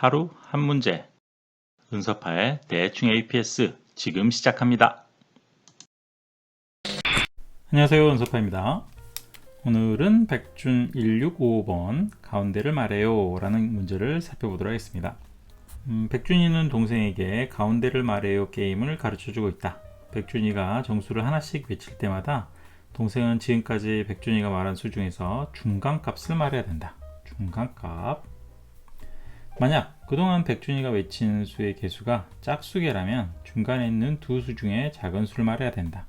하루 한 문제 은서파의 대충 APS 지금 시작합니다. 안녕하세요 은서파입니다. 오늘은 백준 1655번 가운데를 말해요 라는 문제를 살펴보도록 하겠습니다. 음, 백준이는 동생에게 가운데를 말해요 게임을 가르쳐주고 있다. 백준이가 정수를 하나씩 외칠 때마다 동생은 지금까지 백준이가 말한 수 중에서 중간값을 말해야 된다. 중간값. 만약 그동안 백준이가 외친 수의 개수가 짝수계라면 중간에 있는 두 수 중에 작은 수를 말해야 된다.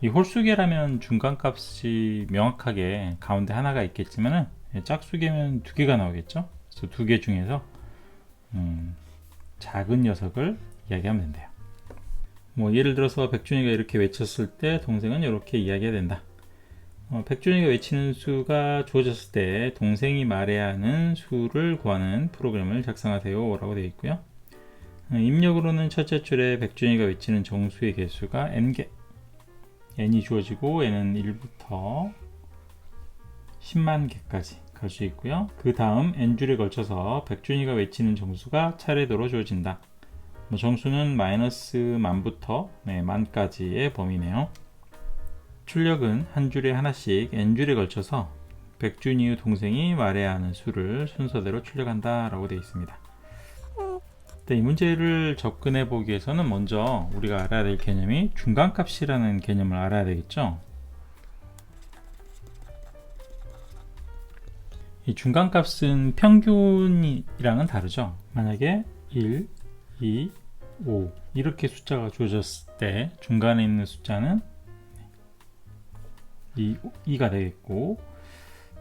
이 홀수계라면 중간값이 명확하게 가운데 하나가 있겠지만 짝수계면 두 개가 나오겠죠. 그래서 두 개 중에서 음, 작은 녀석을 이야기하면 된대요. 뭐 예를 들어서 백준이가 이렇게 외쳤을 때 동생은 이렇게 이야기해야 된다. 어, 백준이가 외치는 수가 주어졌을 때 동생이 말해야 하는 수를 구하는 프로그램을 작성하세요 라고 되어 있고요. 어, 입력으로는 첫째 줄에 백준이가 외치는 정수의 개수가 n개 n이 주어지고 n은 1부터 10만 개까지 갈 수 있고요. 그 다음 n줄에 걸쳐서 백준이가 외치는 정수가 차례대로 주어진다. 뭐 정수는 마이너스 만부터 네, 만까지의 범위네요. 출력은 한 줄에 하나씩 n줄에 걸쳐서 백준이의 동생이 말해야 하는 수를 순서대로 출력한다 라고 되어 있습니다. 네, 이 문제를 접근해 보기 위해서는 먼저 우리가 알아야 될 개념이 중간값이라는 개념을 알아야 되겠죠. 이 중간값은 평균이랑은 다르죠. 만약에 1, 2, 5 이렇게 숫자가 주어졌을 때 중간에 있는 숫자는 2, 2가 되겠고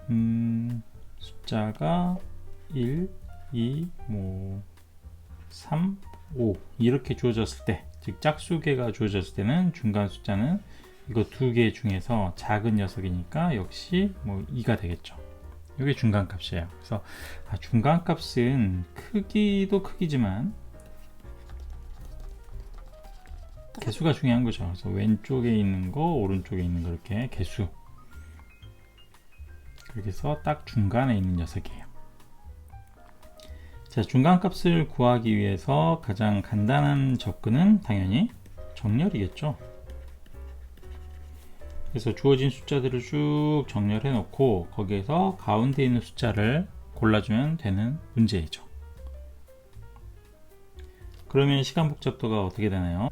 음, 숫자가 1, 2, 뭐 3, 5 이렇게 주어졌을 때, 즉 짝수계가 주어졌을 때는 중간 숫자는 이거 두 개 중에서 작은 녀석이니까 역시 뭐 2가 되겠죠. 이게 중간 값이에요. 그래서 아, 중간 값은 크기도 크기지만 개수가 중요한 거죠. 그래서 왼쪽에 있는 거, 오른쪽에 있는 거 이렇게 개수. 해서 딱 중간에 있는 녀석이에요. 자, 중간 값을 구하기 위해서 가장 간단한 접근은 당연히 정렬이겠죠. 그래서 주어진 숫자들을 쭉 정렬해 놓고 거기에서 가운데 있는 숫자를 골라주면 되는 문제이죠. 그러면 시간 복잡도가 어떻게 되나요?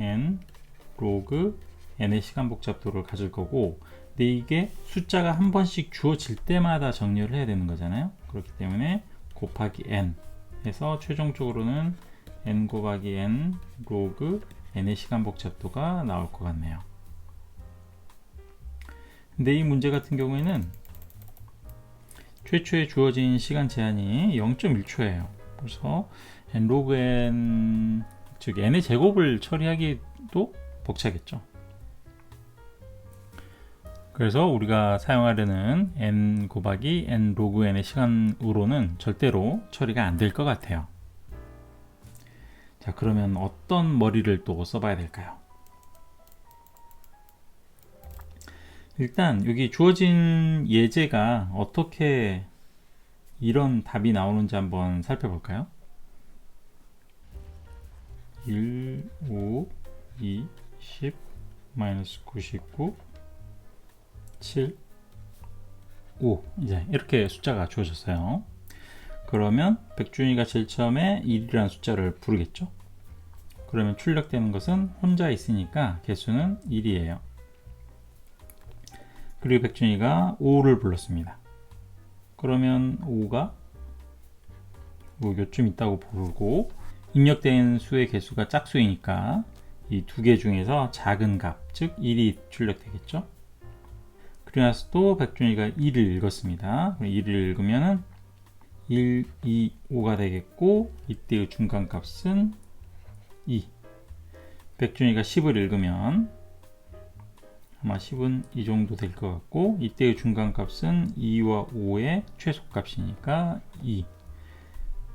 N 로그 n의 시간 복잡도를 가질 거고 근데 이게 숫자가 한 번씩 주어질 때마다 정렬을 해야 되는 거잖아요. 그렇기 때문에 곱하기 n 해서 최종적으로는 n 곱하기 n 로그 n의 시간 복잡도가 나올 것 같네요. 근데 이 문제 같은 경우에는 최초에 주어진 시간 제한이 0.1초예요. 그래서 n 로그 n 즉 n의 제곱을 처리하기도 벅차겠죠. 그래서 우리가 사용하려는 n 곱하기 n 로그 n의 시간으로는 절대로 처리가 안 될 것 같아요. 자, 그러면 어떤 머리를 또 써봐야 될까요? 일단 여기 주어진 예제가 어떻게 이런 답이 나오는지 한번 살펴볼까요? 1, 5, 2, 10, 마이너스 99, 7, 5 이제 이렇게 숫자가 주어졌어요. 그러면 백준이가 제일 처음에 1이라는 숫자를 부르겠죠. 그러면 출력되는 것은 혼자 있으니까 개수는 1이에요. 그리고 백준이가 5를 불렀습니다. 그러면 5가 뭐 요쯤 있다고 부르고 입력된 수의 개수가 짝수이니까 이 두 개 중에서 작은 값, 즉 1이 출력되겠죠. 그리고 나서 또 백준이가 2를 읽었습니다. 2를 읽으면 1, 2, 5가 되겠고 이때의 중간 값은 2 백준이가 10을 읽으면 아마 10은 이 정도 될 것 같고 이때의 중간 값은 2와 5의 최소값이니까 2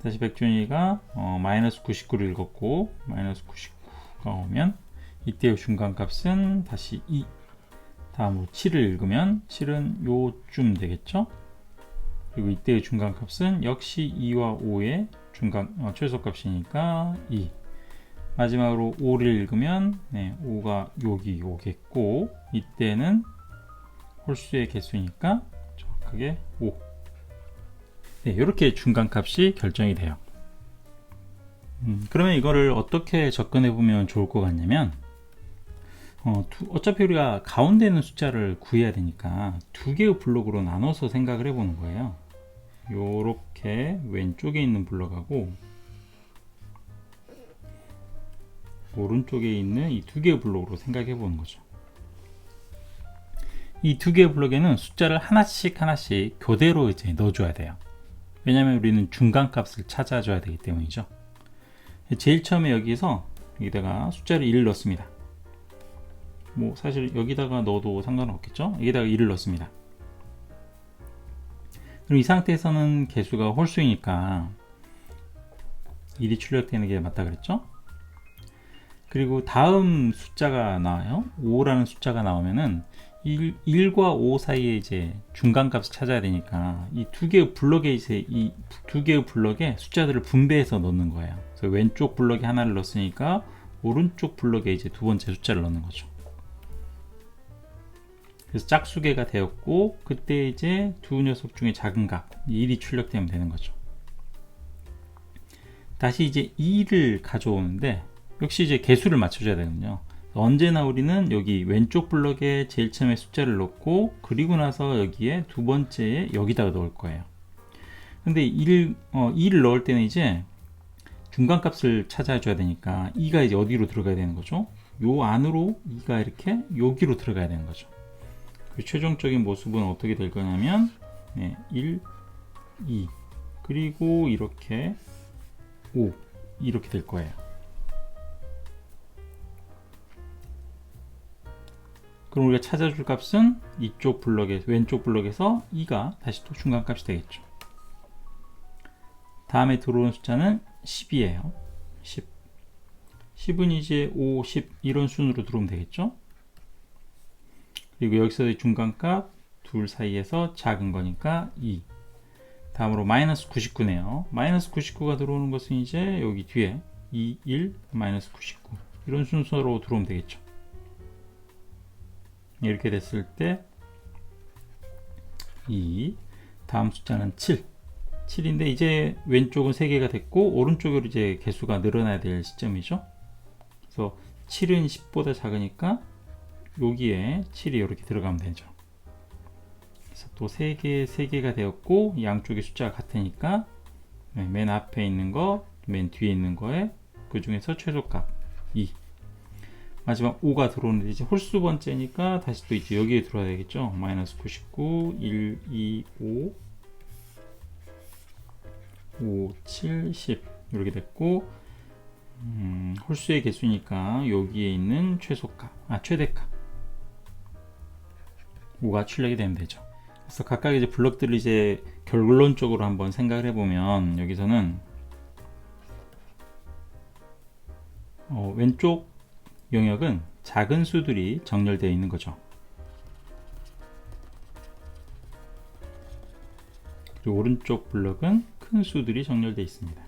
다시 백준이가 어, 마이너스 99를 읽었고 마이너스 99가 오면 이때의 중간값은 다시 2 다음으로 7을 읽으면 7은 요쯤 되겠죠? 그리고 이때의 중간값은 역시 2와 5의 중간 어, 최소값이니까 2 마지막으로 5를 읽으면 네, 5가 여기 오겠고 이때는 홀수의 개수니까 정확하게 5 네, 이렇게 중간값이 결정이 돼요 음, 그러면 이거를 어떻게 접근해 보면 좋을 것 같냐면 어, 두, 어차피 우리가 가운데 있는 숫자를 구해야 되니까 두 개의 블록으로 나눠서 생각을 해보는 거예요. 요렇게 왼쪽에 있는 블록하고 오른쪽에 있는 이 두 개의 블록으로 생각해 보는 거죠. 이 두 개의 블록에는 숫자를 하나씩 하나씩 교대로 이제 넣어줘야 돼요. 왜냐하면 우리는 중간 값을 찾아줘야 되기 때문이죠. 제일 처음에 여기서 여기다가 숫자를 1을 넣습니다. 뭐 사실 여기다가 넣어도 상관은 없겠죠 여기다가 1을 넣습니다 그럼 이 상태에서는 개수가 홀수이니까 1이 출력되는 게 맞다 그랬죠 그리고 다음 숫자가 나와요 5라는 숫자가 나오면은 1, 1과 5 사이에 이제 중간값을 찾아야 되니까 이 두 개의 블럭에 이제 이 두 개의 블럭에 숫자들을 분배해서 넣는 거예요. 그래서 왼쪽 블럭에 하나를 넣었으니까 오른쪽 블럭에 이제 두 번째 숫자를 넣는 거죠. 그래서 짝수계가 되었고 그때 이제 두 녀석 중에 작은 값 1이 출력되면 되는 거죠. 다시 이제 2를 가져오는데 역시 이제 개수를 맞춰줘야 되거든요. 언제나 우리는 여기 왼쪽 블럭에 제일 처음에 숫자를 넣고 그리고 나서 여기에 두 번째에 여기다가 넣을 거예요. 근데 1, 어, 2를 넣을 때는 이제 중간 값을 찾아줘야 되니까 2가 이제 어디로 들어가야 되는 거죠? 요 안으로 2가 이렇게 여기로 들어가야 되는 거죠. 그 최종적인 모습은 어떻게 될 거냐면 네, 1, 2 그리고 이렇게 5 이렇게 될 거예요. 그럼 우리가 찾아줄 값은 이쪽 블럭에 왼쪽 블럭에서 2가 다시 또 중간값이 되겠죠. 다음에 들어오는 숫자는 10이에요. 10. 10은 이제 5, 10 이런 순으로 들어오면 되겠죠. 그리고 여기서 중간값 둘 사이에서 작은 거니까 2 다음으로 마이너스 99네요 마이너스 99가 들어오는 것은 이제 여기 뒤에 2, 1, 마이너스 99 이런 순서로 들어오면 되겠죠 이렇게 됐을 때 2, 다음 숫자는 7 7인데 이제 왼쪽은 3개가 됐고 오른쪽으로 이제 개수가 늘어나야 될 시점이죠. 그래서 7은 10보다 작으니까 여기에 7이 이렇게 들어가면 되죠. 그래서 또 3개, 3개가 되었고 양쪽의 숫자가 같으니까 네, 맨 앞에 있는 거, 맨 뒤에 있는 거에 그 중에서 최소값 2 마지막 5가 들어오는데 이제 홀수 번째니까 다시 또 이제 여기에 들어와야 되겠죠. 마이너스 99, 1, 2, 5 5, 7, 10 이렇게 됐고 음, 홀수의 개수니까 여기에 있는 최소값, 아 최대값 5가 출력이 되면 되죠. 그래서 각각 이제 블럭들을 이제 결론적으로 한번 생각을 해보면 여기서는 어, 왼쪽 영역은 작은 수들이 정렬되어 있는 거죠. 그리고 오른쪽 블럭은 큰 수들이 정렬되어 있습니다.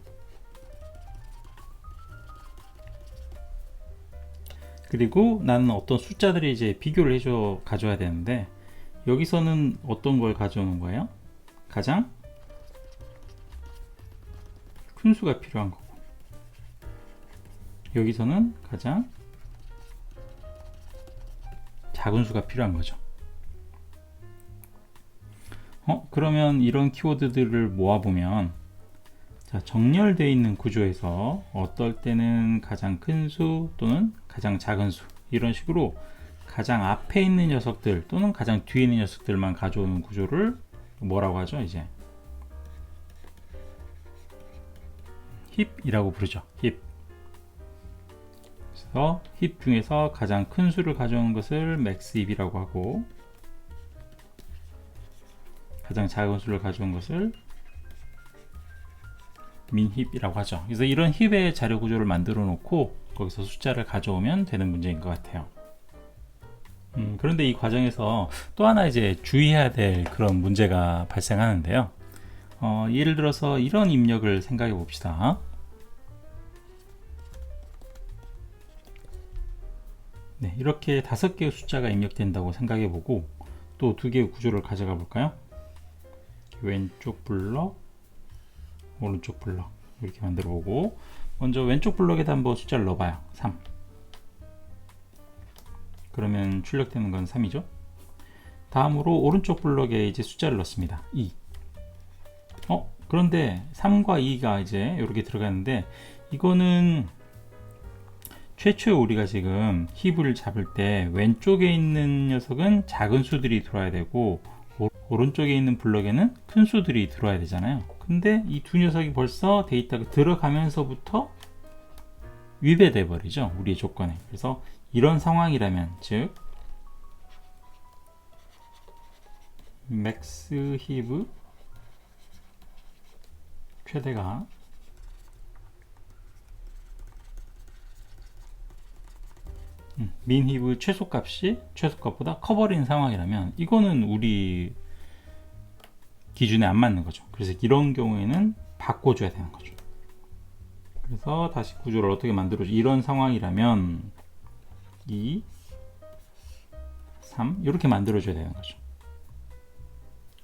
그리고 나는 어떤 숫자들이 이제 비교를 해줘 가져야 되는데 여기서는 어떤 걸 가져오는 거예요? 가장 큰 수가 필요한 거고 여기서는 가장 작은 수가 필요한 거죠. 어, 그러면 이런 키워드들을 모아보면 자, 정렬되어 있는 구조에서 어떨 때는 가장 큰 수 또는 가장 작은 수 이런 식으로 가장 앞에 있는 녀석들 또는 가장 뒤에 있는 녀석들만 가져오는 구조를 뭐라고 하죠 이제? 힙이라고 부르죠 힙 그래서 힙 중에서 가장 큰 수를 가져오는 것을 맥스 힙이라고 하고 가장 작은 수를 가져온 것을 민힙이라고 하죠 그래서 이런 힙의 자료 구조를 만들어 놓고 거기서 숫자를 가져오면 되는 문제인 것 같아요 음, 그런데 이 과정에서 또 하나 이제 주의해야 될 그런 문제가 발생하는데요. 어, 예를 들어서 이런 입력을 생각해 봅시다. 네, 이렇게 다섯 개의 숫자가 입력된다고 생각해 보고 또 두 개의 구조를 가져가 볼까요? 왼쪽 블럭, 오른쪽 블럭 이렇게 만들어 보고 먼저 왼쪽 블럭에다 한번 숫자를 넣어봐요. 3 그러면 출력되는 건 3이죠. 다음으로 오른쪽 블럭에 이제 숫자를 넣습니다. 2 어, 그런데 3과 2가 이제 이렇게 들어가는데 이거는 최초에 우리가 지금 힙을 잡을 때 왼쪽에 있는 녀석은 작은 수들이 들어와야 되고 오- 오른쪽에 있는 블럭에는 큰 수들이 들어와야 되잖아요. 근데 이 두 녀석이 벌써 데이터가 들어가면서부터 위배돼 버리죠. 우리의 조건에. 그래서 이런 상황이라면 즉 맥스 힙 최대가 민 힙의 최소값이 최소값보다 커버린 상황이라면 이거는 우리 기준에 안 맞는 거죠. 그래서 이런 경우에는 바꿔줘야 되는 거죠. 그래서 다시 구조를 어떻게 만들어줘? 이런 상황이라면 2, 3 이렇게 만들어줘야 되는 거죠.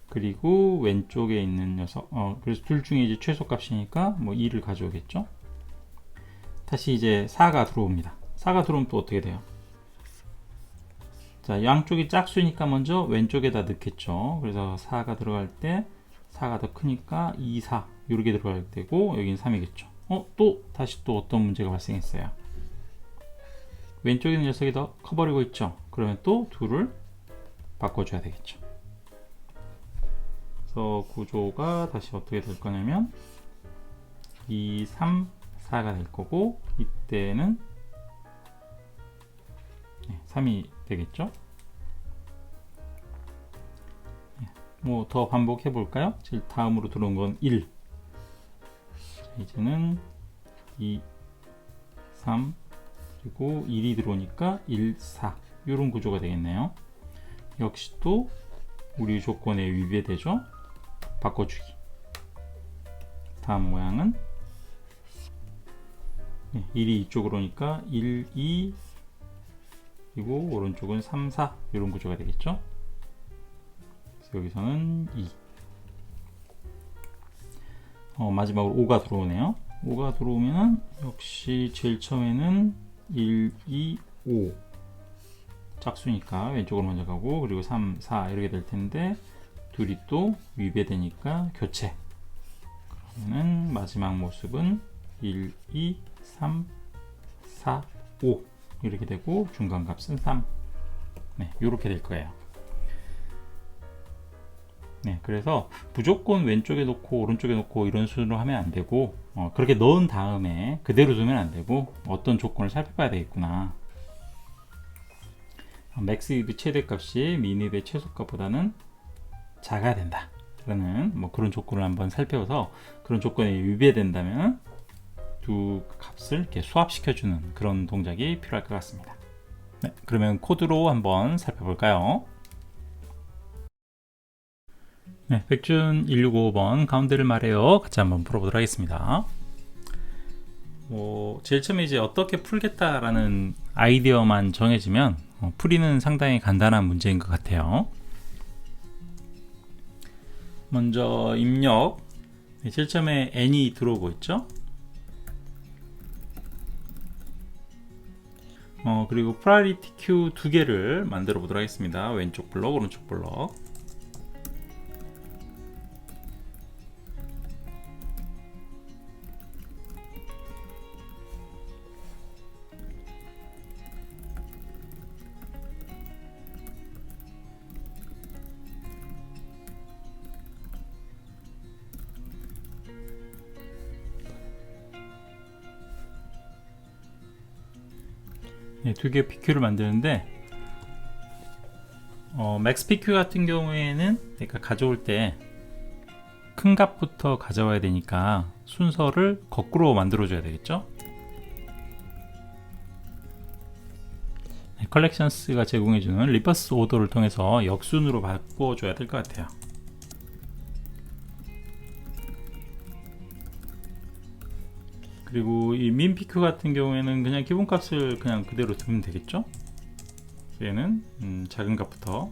그리고 왼쪽에 있는 녀석, 어, 그래서 둘 중에 이제 최소값이니까 뭐 2를 가져오겠죠. 다시 이제 4가 들어옵니다. 4가 들어오면 또 어떻게 돼요? 자, 양쪽이 짝수니까 먼저 왼쪽에다 넣겠죠. 그래서 4가 들어갈 때 4가 더 크니까 2, 4 이렇게 들어갈 때고 여기는 3이겠죠. 어, 또 다시 또 어떤 문제가 발생했어요. 왼쪽에 있는 녀석이 더 커버리고 있죠. 그러면 또 둘을 바꿔줘야 되겠죠. 그래서 구조가 다시 어떻게 될 거냐면 2, 3, 4가 될 거고 이때는 3이 되겠죠? 뭐더 반복해 볼까요? 제일 다음으로 들어온 건 1. 자, 이제는 2, 3, 그리고 1이 들어오니까 1, 4. 이런 구조가 되겠네요. 역시 또 우리 조건에 위배되죠? 바꿔주기. 다음 모양은 네, 1이 이쪽으로 오니까 1, 2, 그리고 오른쪽은 3, 4 이런 구조가 되겠죠. 여기서는 2. 어, 마지막으로 5가 들어오네요. 5가 들어오면은 역시 제일 처음에는 1, 2, 5 짝수니까 왼쪽으로 먼저 가고 그리고 3, 4 이렇게 될 텐데 둘이 또 위배되니까 교체. 그러면은 마지막 모습은 1, 2, 3, 4, 5 이렇게 되고 중간 값은 3. 네, 이렇게 될 거예요. 네, 그래서 무조건 왼쪽에 놓고 오른쪽에 놓고 이런 수준으로 하면 안 되고 어, 그렇게 넣은 다음에 그대로 두면 안 되고 어떤 조건을 살펴봐야 되겠구나. 맥스 입의 최대값이 미니의 최소값보다는 작아야 된다. 라는 뭐 그런 조건을 한번 살펴서 그런 조건에 위배된다면 두 값을 이렇게 수합시켜주는 그런 동작이 필요할 것 같습니다. 네, 그러면 코드로 한번 살펴볼까요? 네, 백준 165번 가운데를 말해요. 같이 한번 풀어보도록 하겠습니다. 뭐 제일 처음에 이제 어떻게 풀겠다라는 아이디어만 정해지면 어, 풀이는 상당히 간단한 문제인 것 같아요. 먼저 입력 네, 제일 처음에 n이 들어오고 있죠. 어, 그리고 프라이리티 큐두 개를 만들어 보도록 하겠습니다. 왼쪽 블럭, 오른쪽 블럭. 네, 두개 PQ를 만드는데 어, 맥스 PQ 같은 경우에는 그러니까 가져올 때 큰 값부터 가져와야 되니까 순서를 거꾸로 만들어 줘야 되겠죠? 네, 컬렉션스가 제공해주는 리버스 오더를 통해서 역순으로 바꿔줘야 될 것 같아요 그리고 이 민피크 같은 경우에는 그냥 기본값을 그냥 그대로 두면 되겠죠? 얘는 음, 작은 값부터.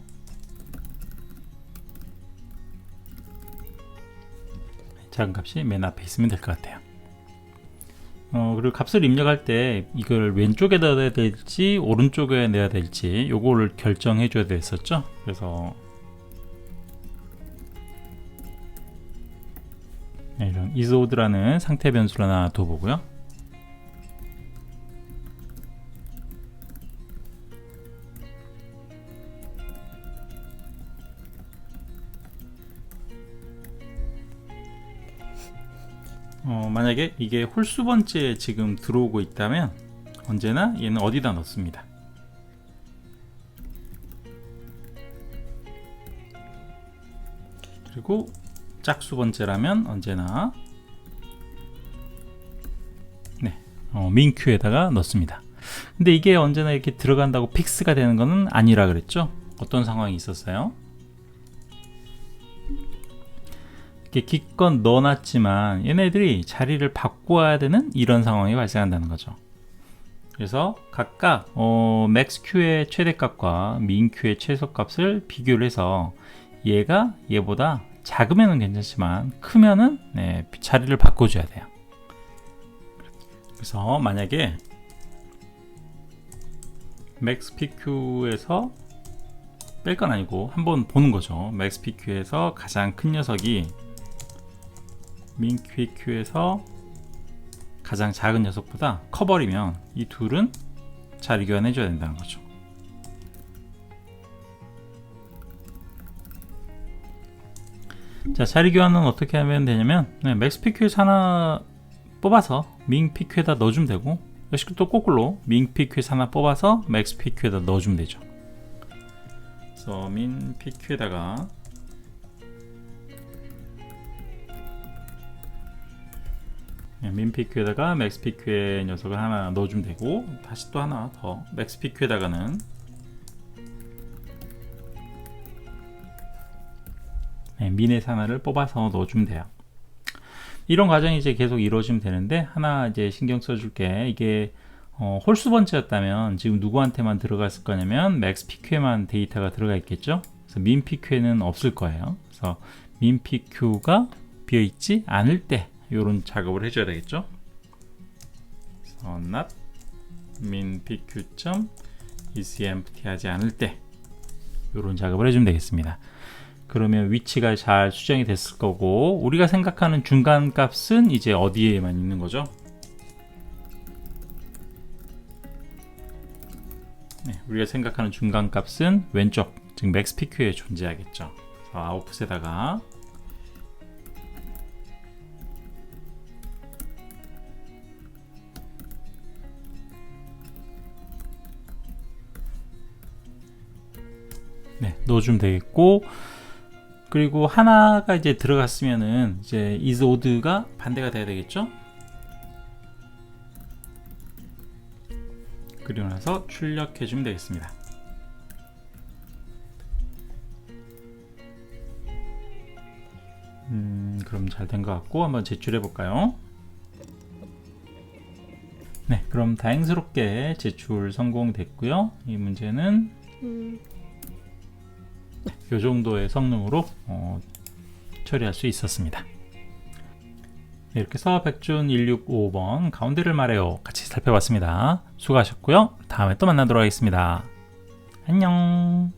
작은 값이 맨 앞에 있으면 될 것 같아요. 어, 그리고 값을 입력할 때 이걸 왼쪽에다 넣어야 될지 오른쪽에 내야 될지 요거를 결정해 줘야 됐었죠? 그래서 이런 isOd라는 상태 변수를 하나 둬보고요 어, 만약에 이게 홀수 번째에 지금 들어오고 있다면 언제나 얘는 어디다 넣습니다. 그리고 짝수 번째라면 언제나 네, 어, 민큐에다가 넣습니다. 근데 이게 언제나 이렇게 들어간다고 픽스가 되는 것은 아니라 그랬죠? 어떤 상황이 있었어요? 이렇게 기껏 넣어놨지만 얘네들이 자리를 바꿔야 되는 이런 상황이 발생한다는 거죠. 그래서 각각 어, maxq의 최대값과 minq의 최소값을 비교를 해서 얘가 얘보다 작으면 괜찮지만 크면은 네, 자리를 바꿔줘야 돼요. 그래서 만약에 maxpq에서 뺄 건 아니고 한번 보는 거죠. maxpq에서 가장 큰 녀석이 민QQ에서 가장 작은 녀석보다 커버리면 이 둘은 자리 교환해 줘야 된다는 거죠. 자, 자리 교환은 어떻게 하면 되냐면 네, 맥스 PQ에서 하나 뽑아서 민 PQ에다 넣어주면 되고 역시 또 거꾸로 민 PQ에서 하나 뽑아서 맥스 PQ에다 넣어주면 되죠. 그래서 민 PQ에다가 민피큐에다가 맥스피큐의 녀석을 하나 넣어주면 되고 다시 또 하나 더 맥스피큐에다가는 네, 민의 하나를 뽑아서 넣어주면 돼요. 이런 과정이 이제 계속 이루어지면 되는데 하나 이제 신경 써줄 게 이게 어, 홀수 번째였다면 지금 누구한테만 들어갔을 거냐면 맥스피큐에만 데이터가 들어가 있겠죠. 그래서 민피큐에는 없을 거예요. 그래서 민피큐가 비어 있지 않을 때 이런 작업을 해줘야 되겠죠. 그래서 not min pq. is empty 하지 않을 때 이런 작업을 해주면 되겠습니다. 그러면 위치가 잘 수정이 됐을 거고 우리가 생각하는 중간 값은 이제 어디에만 있는 거죠? 네, 우리가 생각하는 중간 값은 왼쪽 즉 맥스 PQ에 존재하겠죠. 아웃풋에다가 네, 넣어주면 되겠고 그리고 하나가 이제 들어갔으면은 이제 is odd가 반대가 돼야 되겠죠? 그리고 나서 출력해 주면 되겠습니다. 음, 그럼 잘 된 것 같고 한번 제출해 볼까요? 네, 그럼 다행스럽게 제출 성공됐고요. 이 문제는 음, 이 정도의 성능으로 어, 처리할 수 있었습니다. 네, 이렇게 해서 백준 165번 가운데를 말해요 같이 살펴봤습니다. 수고하셨고요. 다음에 또 만나도록 하겠습니다. 안녕